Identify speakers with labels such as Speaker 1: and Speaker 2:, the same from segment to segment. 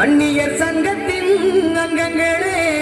Speaker 1: வன்னியர் சங்கத்தின் அங்கங்களே.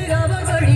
Speaker 1: திரவங்கள்